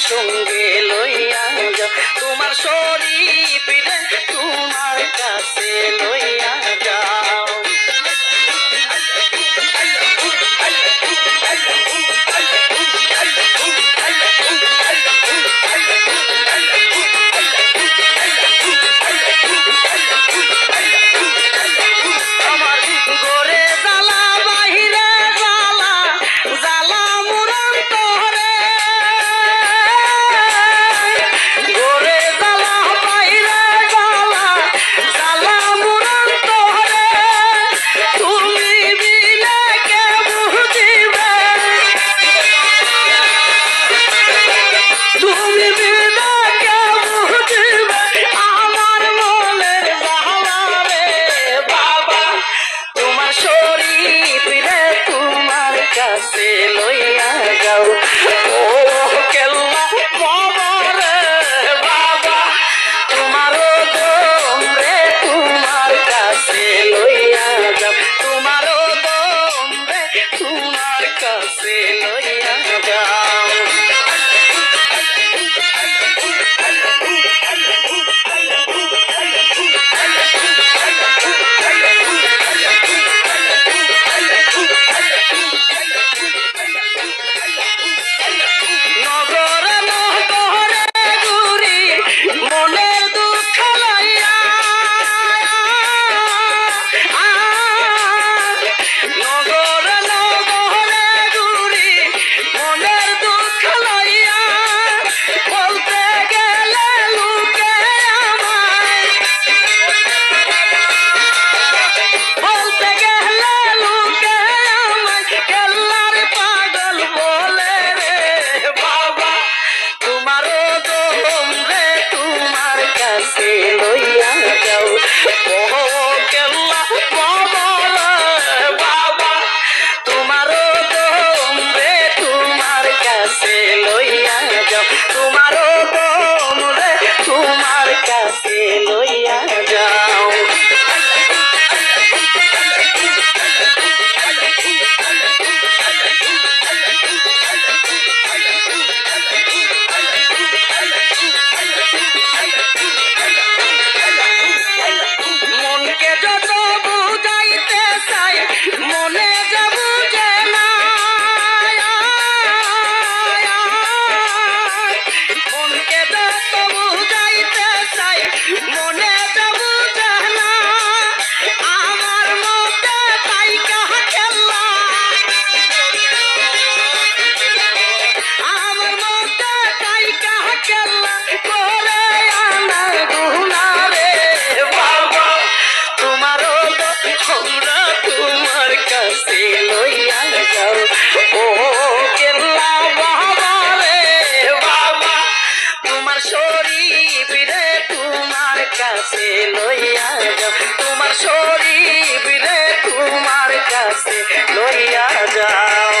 সঙ্গে লইয়া যাও। তোমার শরীর তোমার কাছে से लोई से लोई হাতে লইয়া যাও। ও কেল্লা বাবা রে বাবা, তোমার শরীর রে তোমার কাছে লইয়া যাও। তোমার শরীর তোমার কাছে লইয়া যাও।